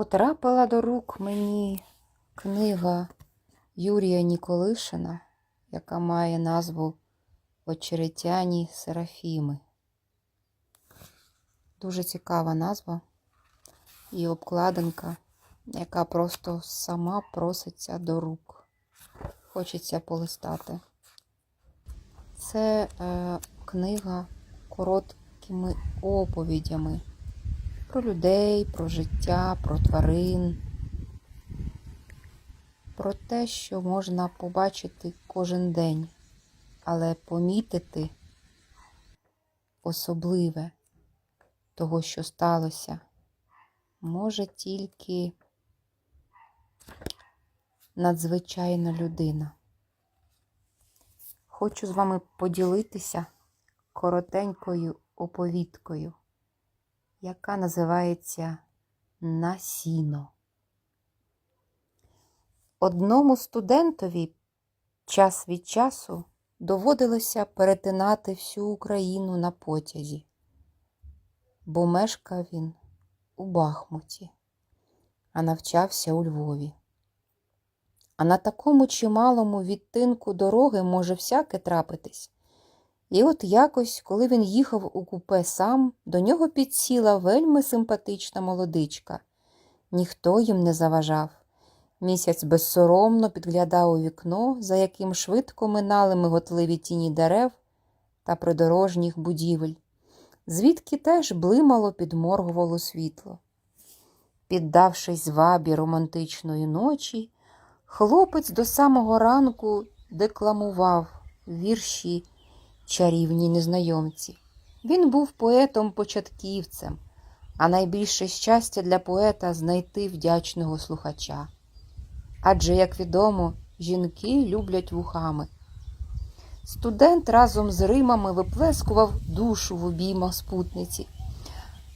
Потрапила до рук мені книга Юрія Ніколишина, яка має назву Очеретяні Серафіми. Дуже цікава назва і обкладинка, яка просто сама проситься до рук. Хочеться полистати. Це е, книга короткими оповідями про людей, про життя, про тварин, про те, що можна побачити кожен день, але помітити особливе того, що сталося, може тільки надзвичайна людина. Хочу з вами поділитися коротенькою оповідкою, яка називається Насіно. Одному студентові час від часу доводилося перетинати всю Україну на потязі, бо мешкав він у Бахмуті, а навчався у Львові. А на такому чималому відтинку дороги може всяке трапитись. І от якось, коли він їхав у купе сам, до нього підсіла вельми симпатична молодичка. Ніхто їм не заважав. Місяць безсоромно підглядав у вікно, за яким швидко минали миготливі тіні дерев та придорожніх будівель, звідки теж блимало підморгувало світло. Піддавшись звабі романтичної ночі, хлопець до самого ранку декламував вірші чарівній незнайомці. Він був поетом-початківцем, а найбільше щастя для поета знайти вдячного слухача. Адже, як відомо, жінки люблять вухами. Студент разом з римами виплескував душу в обіймах спутниці,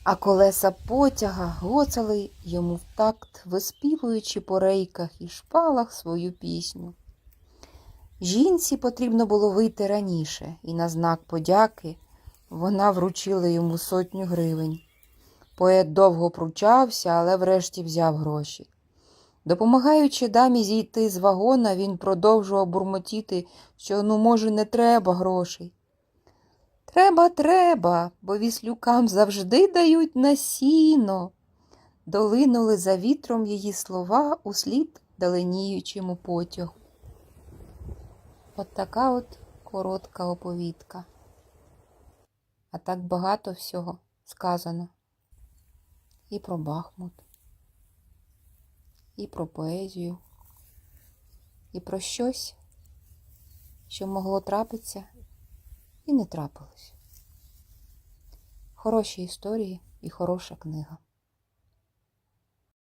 а колеса потяга гоцали йому в такт, виспівуючи по рейках і шпалах свою пісню. Жінці потрібно було вийти раніше, і на знак подяки вона вручила йому сотню гривень. Поет довго пручався, але врешті взяв гроші. Допомагаючи дамі зійти з вагона, він продовжував бурмотіти, що, ну, може, не треба грошей. Треба, треба, бо віслюкам завжди дають на сіно. Долинули за вітром її слова услід даленіючому потягу. От така от коротка оповідка. А так багато всього сказано. І про Бахмут, і про поезію, і про щось, що могло трапитися і не трапилось. Хороші історії і хороша книга.